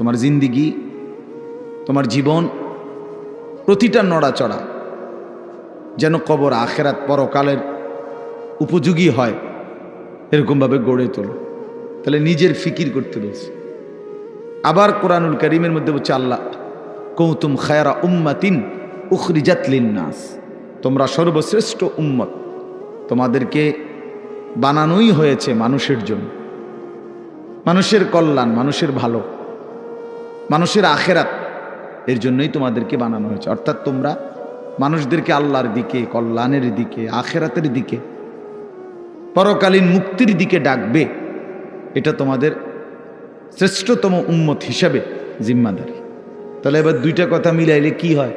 তোমার জিন্দিগি, তোমার জীবন, প্রতিটা নড়াচড়া যেন কবর আখেরাত পরকালের উপযোগী হয়, এরকমভাবে গড়ে তোলো। তাহলে নিজের ফিকির করতে বলছে। আবার কোরআনুল করিমের মধ্যে বলছে, আল্লাহ কৌতুম খায়রা উম্মাতিন উখরিজাত নাস তোমরা সর্বশ্রেষ্ঠ উম্মত। তোমাদেরকে বানানোই হয়েছে মানুষের জন্য। মানুষের কল্যাণ, মানুষের ভালো। মানুষের আখেরাত, এর জন্যই তোমাদেরকে বানানো হয়েছে। অর্থাৎ তোমরা মানুষদেরকে আল্লাহর দিকে, কল্যাণের দিকে, আখেরাতের দিকে, পরকালীন মুক্তির দিকে ডাকবে। এটা তোমাদের শ্রেষ্ঠতম উম্মত হিসাবে জিম্মাদারি। তাহলে এবার দুইটা কথা মিলাইলে কি হয়?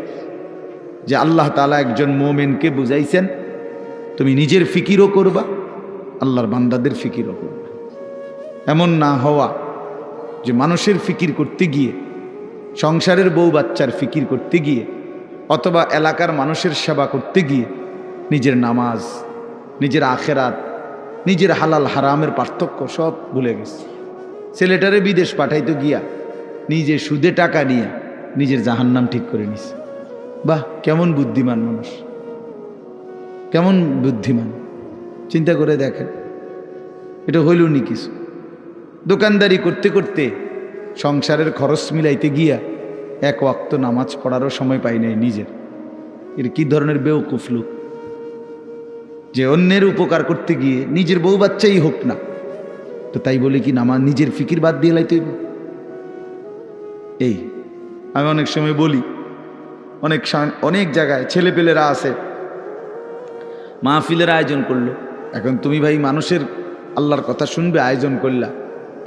যে আল্লাহ তালা একজন মোমেনকে বুঝাইছেন, তুমি নিজের ফিকিরও করবা, আল্লাহর বান্দাদের ফিকিরও করবা। এমন না হওয়া যে মানুষের ফিকির করতে গিয়ে, সংসারের বউ বাচ্চার ফিকির করতে গিয়ে, অথবা এলাকার মানুষের সেবা করতে গিয়ে নিজের নামাজ, নিজের আখেরাত, নিজের হালাল হারামের পার্থক্য সব ভুলে গেছে। ছেলেটারে বিদেশ পাঠাইতো গিয়া নিজে সুদে টাকা নিয়ে নিজের জাহান্নাম ঠিক করে নিছে। বাহ, কেমন বুদ্ধিমান মানুষ। কেমন বুদ্ধিমান। চিন্তা করে দেখেন, এটা হইল নি কিছু। দোকানদারি করতে করতে সংসারের খরচ মিলাইতে গিয়া এক ওয়াক্ত নামাজ পড়ারও সময় পাই নাই নিজের। এর কি ধরনের বেউকুফ লোক? যে অন্যের উপকার করতে গিয়ে নিজের বউ বাচ্চাই হোক না, তো তাই বলে কি নামাজ নিজের ফিকির বাদ দিয়ে লাইতে? এই, আমি অনেক সময় বলি, অনেক অনেক জায়গায় ছেলেপেলেরা আছে, মাহফিলের আয়োজন করল। এখন তুমি ভাই মানুষের আল্লাহর কথা শুনবে, আয়োজন করলা।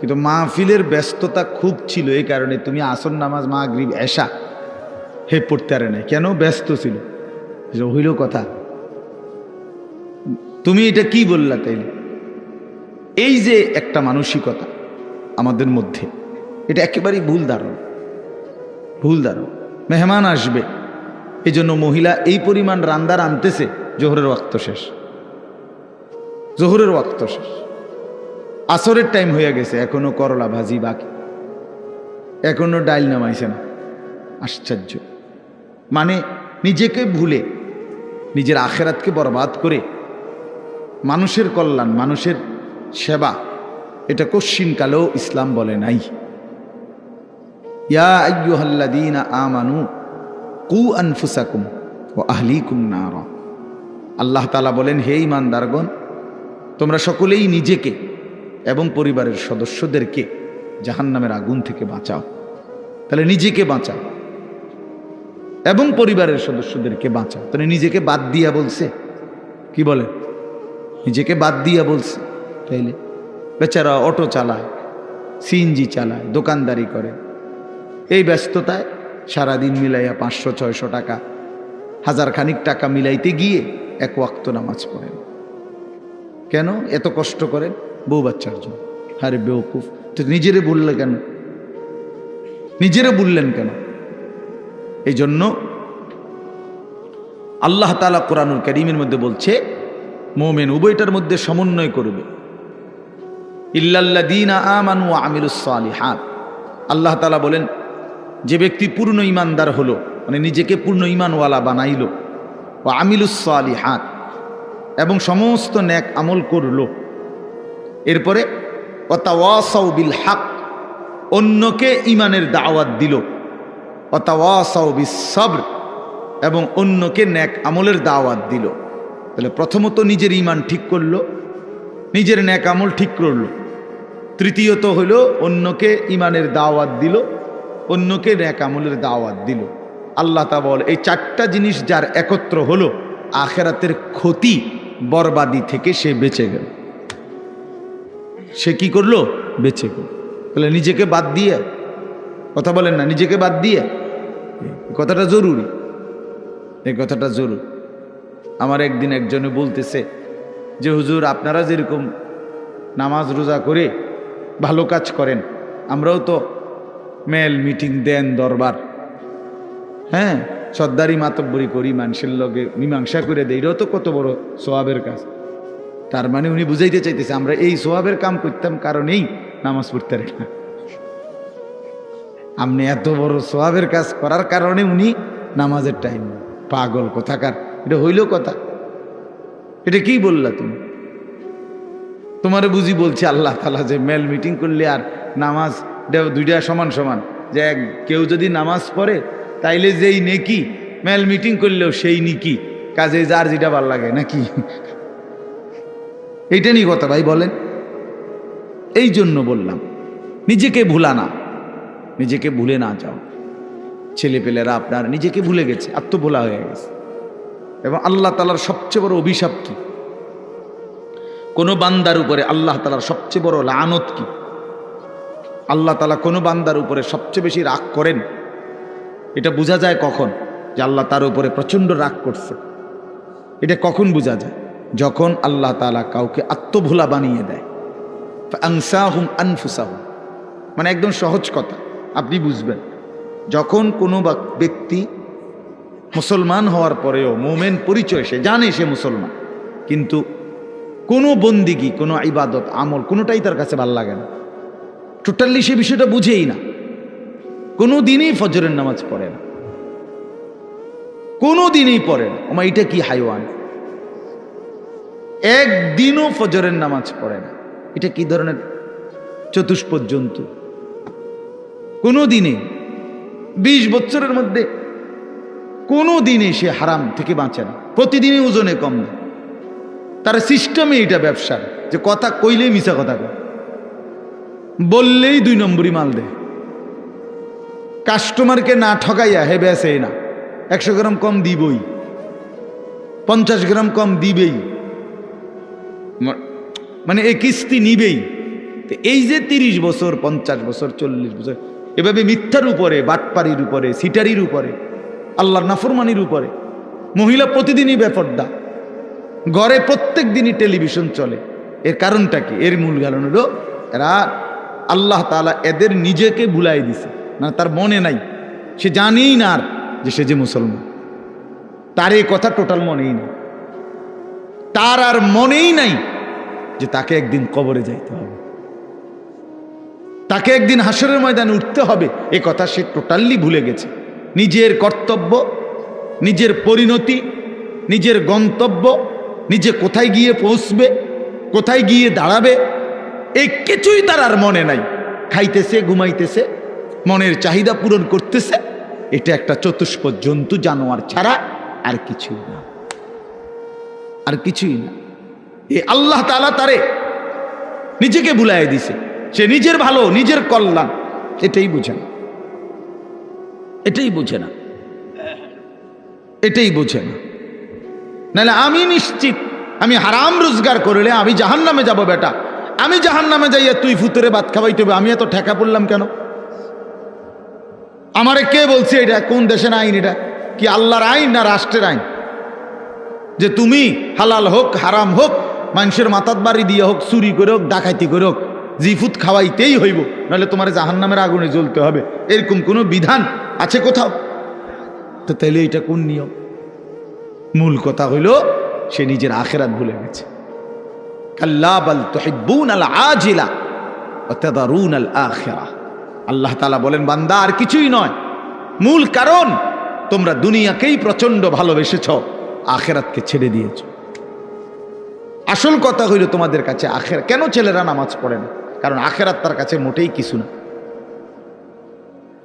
কিন্তু মাহফিলের ব্যস্ততা খুব ছিল এই কারণে তুমি আসন নামাজ, মাগরিব এসা হে পড়তে পারে নাই। কেন? ব্যস্ত ছিল। হইল কথা। তুমি এটা কি বললা তাইলে? এই যে একটা মানসিকতা আমাদের মধ্যে, এটা একেবারেই ভুল ধারণা। ভুল ধারণা। মেহমান আসবে। এই জন্য মহিলা এই পরিমাণ রান্দার আনতেছে, জোহরের ওয়াক্ত শেষ। জোহরের ওয়াক্ত শেষ। আসরের টাইম হয়ে গেছে, এখনও করলা ভাজি বাকি। এখনও ডাইল নামাইছে না। আশ্চর্য। মানে নিজেকে ভুলে, নিজের আখেরাতকে বরবাদ করে মানুষের কল্যাণ, মানুষের সেবা, এটা কশ্চিনকালেও ইসলাম বলে নাই। ইয়া আইয়ুহাল্লাযীনা আমানু কু আনফুসাকুম ও আহলিকুম নারা। আল্লাহ তাআলা বলেন, হে ইমানদারগণ তোমরা সকলেই নিজেকে এবং পরিবারের সদস্যদেরকে জাহান্নামের আগুন থেকে বাঁচাও। তাহলে নিজেকে বাঁচাও। এবং পরিবারের সদস্যদেরকে বাঁচাও। তাহলে নিজেকে বাদ দিয়া বলছে। কি বলে? নিজেকে বাদ দিয়া বলছে। তাইলে বেচারা অটো চালায়, সিএনজি চালায়, দোকানদারি করে। এই ব্যস্ততায় সারাদিন মিলাইয়া পাঁচশো, ছয়শো টাকা হাজার খানিক টাকা মিলাইতে গিয়ে এক ওয়াক্ত নামাজ পড়েন। কেন? এত কষ্ট করেন? বউ বাচ্চার জন্য। আরে বেউকুফ তো নিজেরে বললে কেন? নিজেরে বললেন কেন? এই জন্য আল্লাহ তালা কোরআনুল করিমের মধ্যে বলছে, মোমেন উভয়টার মধ্যে সমন্বয় করবে। ইল্লাল্লাদিনা আমানু আমিলুসালিহাত আল্লাহ তালা বলেন, যে ব্যক্তি পূর্ণ ইমানদার হলো মানে নিজেকে পূর্ণ ইমানওয়ালা বানাইল ও আমিলুসালিহাত এবং সমস্ত ন্যাক আমল করল এরপরে অতাওয়াসাউ বিল হাক অন্যকে ইমানের দাওয়াত দিল। অতাওয়াসাউ বিস সবর এবং অন্যকে ন্যাক আমলের দাওয়াত দিল। তাহলে প্রথমত নিজের ইমান ঠিক করল, নিজের ন্যাক আমল ঠিক করল। তৃতীয়ত হইল, অন্যকে ইমানের দাওয়াত দিল, অন্যকে ন্যাক আমলের দাওয়াত দিল। আল্লাহ তা বল, এই চারটা জিনিস যার একত্র হলো, আখেরাতের ক্ষতি, বরবাদি থেকে সে বেঁচে গেল। সে কি করল? বেঁচে গেল। তাহলে নিজেকে বাদ দিয়ে। কথা বলেন না নিজেকে বাদ দিয়ে। কথাটা জরুরি। এই কথাটা জরুরি। আমার একদিন একজনে বলতেছে যে হুজুর আপনারা যেরকম নামাজ রোজা করে ভালো কাজ করেন আমরাও তো মেল মিটিং দেন দরবার। হ্যাঁ সর্দারি মাতব্বরি করি মানুষের লগে মীমাংসা করে দেয় এটাও তো কত বড় সোয়াবের কাজ। তার মানে উনি বুঝাইতে চাইতেছে, আমরা এই সোয়াবের কাম করতাম কারণেই নামাজ পড়তে না। আপনি এত বড় সোয়াবের কাজ করার কারণে উনি নামাজের টাইম পাগল কোথাকার? এটা হইল কথা। এটা কি বললা তুমি? তোমারে বুঝি বলছি, আল্লাহ তালা যে মেল মিটিং করলে আর নামাজ দুইটা সমান সমান। যে এক, কেউ যদি নামাজ পড়ে, তাইলে যেই নেকি মেল মিটিং করলেও সেই নিকি। কাজে যার যেটা ভালো লাগে, নাকি? এইটা নিয়ে কথা ভাই বলেন। এই জন্য বললাম, নিজেকে ভুলা না, নিজেকে ভুলে না যাও। ছেলেপেলেরা আপনার নিজেকে ভুলে গেছে, আত্মভোলা হয়ে গেছে। এবং আল্লাহ তালার সবচেয়ে বড় অভিশাপ কি? কোনো বান্দার উপরে আল্লাহ তালার সবচেয়ে বড় লানত কি? আল্লাহ তালা কোনো বান্দার উপরে সবচেয়ে বেশি রাগ করেন? এটা বোঝা যায় কখন? যে আল্লাহ তার উপরে প্রচণ্ড রাগ করছে। এটা কখন বোঝা যায়? যখন আল্লাহ তালা কাউকে আত্মভোলা বানিয়ে দেয় আংসাহুম আনফুসাহুম মানে একদম সহজ কথা, আপনি বুঝবেন। যখন কোনো ব্যক্তি মুসলমান হওয়ার পরেও মোমেন পরিচয়, সে জানে সে মুসলমান, কিন্তু কোনো বন্দিগি, কোনো ইবাদত, আমল, কোনোটাই তার কাছে ভালো লাগে না। টোটালি সে বিষয়টা বুঝেই না। কোনো দিনই ফজরের নামাজ পড়ে না। কোনো দিনই পড়ে না। ওমা, এটা কি হাইওয়ান? একদিনও ফজরের নামাজ পড়ে না। এটা কি ধরনের চতুষ্পদ জন্তু কোনো দিনে বিশ বছরের মধ্যে কোনো দিনে সে হারাম থেকে বাঁচে না। প্রতিদিনই ওজনে কম না। তার সিস্টেমে এটা ব্যবসার যে কথা কইলেই মিশা কথা কয়। বললেই দুই নম্বরই মাল দেয়। কাস্টমারকে না ঠকাইয়া হে বেসে না একশো গ্রাম কম দিবই, পঞ্চাশ গ্রাম কম দিবেই। মানে এই কিস্তি নিবেই। এই যে তিরিশ বছর, পঞ্চাশ বছর, চল্লিশ বছর, এভাবে মিথ্যার উপরে, বাটপাড়ির উপরে, সিটারির উপরে, আল্লাহর নাফরমানির উপরে, মহিলা প্রতিদিনই বেপর্দা। ঘরে প্রত্যেক দিনই টেলিভিশন চলে। এর কারণটা কি? এর মূল কারণ হলো এরা আল্লাহ তাআলা এদের নিজেকে ভুলাই দিছে। না তার মনে নাই। সে জানেই না আর যে সে যে মুসলমান। তার এই কথা টোটাল মনেই নেই। তার আর মনেই নাই যে তাকে একদিন কবরে যাইতে হবে। তাকে একদিন হাসরের ময়দানে উঠতে হবে। এ কথা সে টোটালি ভুলে গেছে। নিজের কর্তব্য, নিজের পরিণতি, নিজের গন্তব্য, নিজে কোথায় গিয়ে পৌঁছবে, কোথায় গিয়ে দাঁড়াবে এই কিছুই তার আর মনে নাই। খাইতেছে, ঘুমাইতেছে, মনের চাহিদা পূরণ করতেছে। এটা একটা চতুষ্প জন্তু, জানোয়ার ছাড়া আর কিছুই না। আর কিছুই না। এ আল্লাহ তালা তারে নিজেকে ভুলাই দিছে। সে নিজের ভালো, নিজের কল্যাণ, এটাই বুঝে না। এটাই বুঝে না। এটাই বুঝে না। নাহলে আমি নিশ্চিত, আমি হারাম রোজগার করলে আমি জাহান নামে যাব বেটা। আমি জাহান নামে যাইয়া তুই ফুতুরে ভাত খাওয়াইতে হবে, আমি এত ঠেকা পড়লাম কেন? আমারে কে বলছে এটা? কোন দেশের আইন এটা? কি আল্লাহর আইন না রাষ্ট্রের আইন? যে তুমি হালাল হোক, হারাম হোক মানুষের মাথাত বাড়ি দিয়ে হোক, চুরি করে হোক ডাকাইতি করে হোক জিফুত খাওয়াইতেই হইব, নাহলে তোমার জাহান নামের আগুনে জ্বলতে হবে। এরকম কোনো বিধান আছে কোথাও? তো তাহলে এটা কোন নিয়ম? মূল কথা হইল, সে নিজের আখেরাত ভুলে গেছে। আল্লাহ তাআলা বলেন, বান্দা, আর কিছুই নয়। মূল কারণ, তোমরা দুনিয়াকেই প্রচণ্ড ভালোবেসেছ। আখেরাতকে ছেড়ে দিয়েছ। আসল কথা হইল তোমাদের কাছে আখের কেন ছেলেরা নামাজ পড়ে না? কারণ আখেরাত তার কাছে মোটেই কিছু না।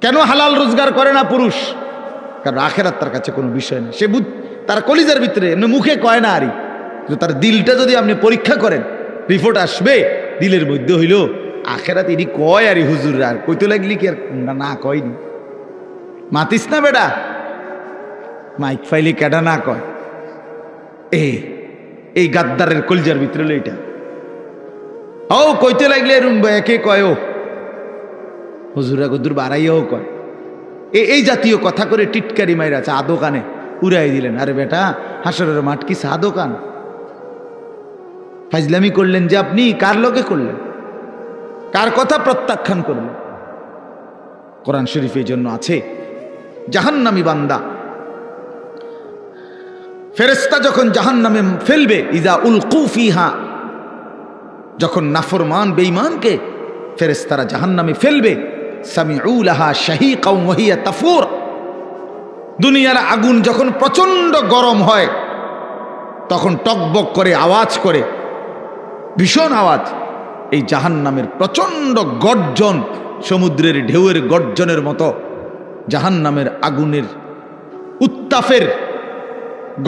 কেন হালাল রোজগার করে না পুরুষ? কারণ আখেরাত তার কাছে কোনো বিষয় না সে বুধ তার কলিজার ভিতরে এমনি মুখে কয় না আরই। তার দিলটা যদি আপনি পরীক্ষা করেন রিপোর্ট আসবে দিলের মধ্যে হইল আখেরাত এটি কয় আরই হুজুর আর কইতে লাগলি কি আর না, না কয়নি? মাতিস না বেটা? মাইক ফাইলি কেডা না কয়? এ এই গাদ্দারের কলিজার ভিতরে হলো এটা ও কইতে লাগলে এরম একে কয় হুজুরা গদুর বাড়াইয়াও কয়। এই জাতীয় কথা করে টিটকারি মাইরা চা দোকানে উড়াই দিলেন। আরে বেটা, হাসরের মাঠ কি চা দোকান ফাইজলামি করলেন যে আপনি, কার লোকে করলেন? কার কথা প্রত্যাখ্যান করলেন? কোরআন শরীফ এই জন্য আছে। জাহান্নামি বান্দা ফেরেস্তা যখন জাহান্নামে ফেলবে ইজা উল কুফিহা যখন নাফরমান, বেঈমানকে ফেরেস্তারা জাহান্নামে ফেলবে সামিউলাহা শাহিকাও ওয়াহিয়া তাফুর, দুনিয়ার আগুন যখন প্রচণ্ড গরম হয়, তখন টকবক করে, আওয়াজ করে, ভীষণ আওয়াজ, এই জাহান নামের প্রচণ্ড গর্জন, সমুদ্রের ঢেউয়ের গর্জনের মতো জাহান নামের আগুনের উত্তাপের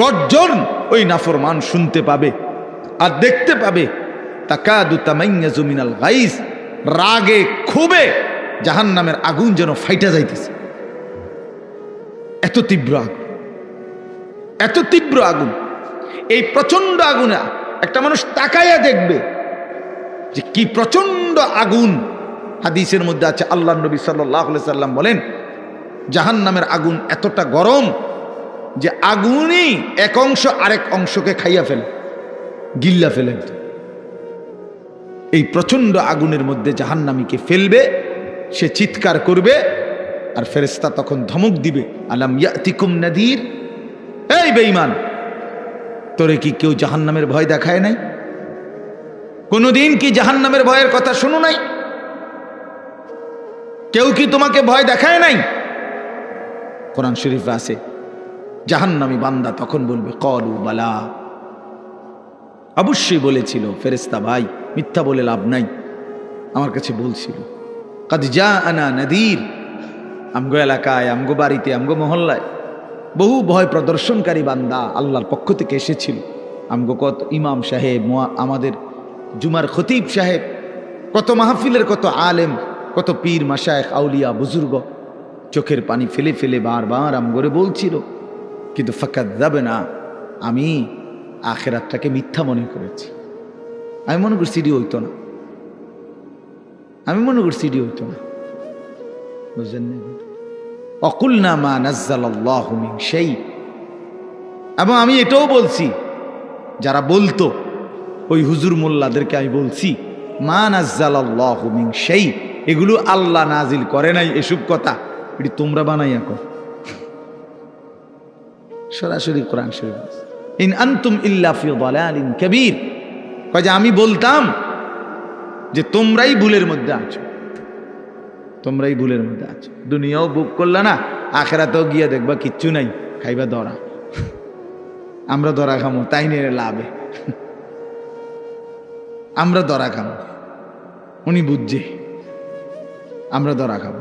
গর্জন ওই নাফরমান শুনতে পাবে আর দেখতে পাবে, তাকাদু তামাইয়াজু মিনাল গাইস রাগে ক্ষোভে জাহান নামের আগুন যেন ফাইটা যাইতেছে। এত তীব্র আগুন, এত তীব্র আগুন, এই প্রচণ্ড আগুনে একটা মানুষ তাকাইয়া দেখবে যে কি প্রচণ্ড আগুন। হাদিসের মধ্যে আছে আল্লাহ নবী সাল্লাহ সাল্লাম বলেন জাহান নামের আগুন এতটা গরম যে আগুনই এক অংশ আরেক অংশকে খাইয়া ফেলে, গিল্লা ফেলে এই প্রচণ্ড আগুনের মধ্যে জাহান্নামীকে ফেলবে, সে চিৎকার করবে, আর ফেরেস্তা তখন ধমক দিবে, আলাম ইয়াতিকুম নাদির? এই বেঈমান, তোরে কি কেউ জাহান্নামের ভয় দেখায় নাই? কোনোদিন কি জাহান্নামের ভয়ের কথা শুনো নাই? কেউ কি তোমাকে ভয় দেখায় নাই? কোরআন শরীফে আছে জাহান্নামী বান্দা তখন বলবে, কলু বালা। অবশ্যই বলেছিল ফেরেস্তা ভাই, মিথ্যা বলে লাভ নাই। আমার কাছে বলছিল কাদ যা আনা নদীর। আমগো এলাকায়, আমগো বাড়িতে, আমগো মহল্লায় বহু ভয় প্রদর্শনকারী বান্দা আল্লাহর পক্ষ থেকে এসেছিল। আমগো কত ইমাম সাহেব আমাদের জুমার খতিব সাহেব, কত মাহফিলের কত আলেম, কত পীর মাসায়েখ আউলিয়া, বুজুর্গ, চোখের পানি ফেলে ফেলে বারবার আমগরে বলছিল কিন্তু ফাঁকাত যাবে না আমি আখেরাতটাকে মিথ্যা মনে করেছি। আমি মনে করছি এটি হইতো না। আমি মনে করছি এটি হইতো না। বুঝলেন অকুল না মা মিন সেই এবং আমি এটাও বলছি, যারা বলতো, ওই হুজুর মোল্লাদেরকে আমি বলছি, মা মিন সেই এগুলো আল্লাহ নাজিল করে নাই এসব কথা, এটি তোমরা বানাইয়া কর। সরাসরি কোরআন শরীফ। ইন আনতুম ইল্লা ফি দালালিন কাবীর। কয় যে আমি বলতাম যে তোমরাই ভুলের মধ্যে আছো। তোমরাই ভুলের মধ্যে আছো। দুনিয়াও বুক করলে না, আখেরাতেও গিয়ে দেখবা কিচ্ছু নাই, খাইবা ধরা। আমরা ধরা খামো, তাই নিয়ে লাভে। আমরা ধরা খামো। উনি বুঝছে, আমরা ধরা খাব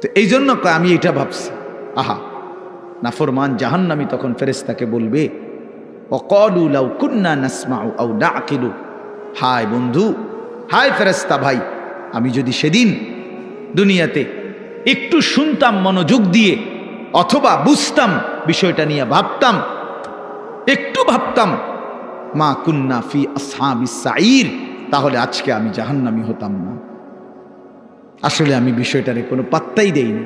তো এই জন্য আমি এটা ভাবছি। আহা নাফরমান জাহান্নামি তখন ফেরেস্তাকে বলবে কুন্না আউ হায় বন্ধু, হায় ফেরেস্তা ভাই, আমি যদি সেদিন দুনিয়াতে একটু শুনতাম, মনোযোগ দিয়ে অথবা বুঝতাম বিষয়টা নিয়ে ভাবতাম, একটু ভাবতাম, মা কুন্না ফি আসহাবি সাইর তাহলে আজকে আমি জাহান্নামি হতাম না। আসলে আমি বিষয়টারে কোনো পাত্তাই দেইনি।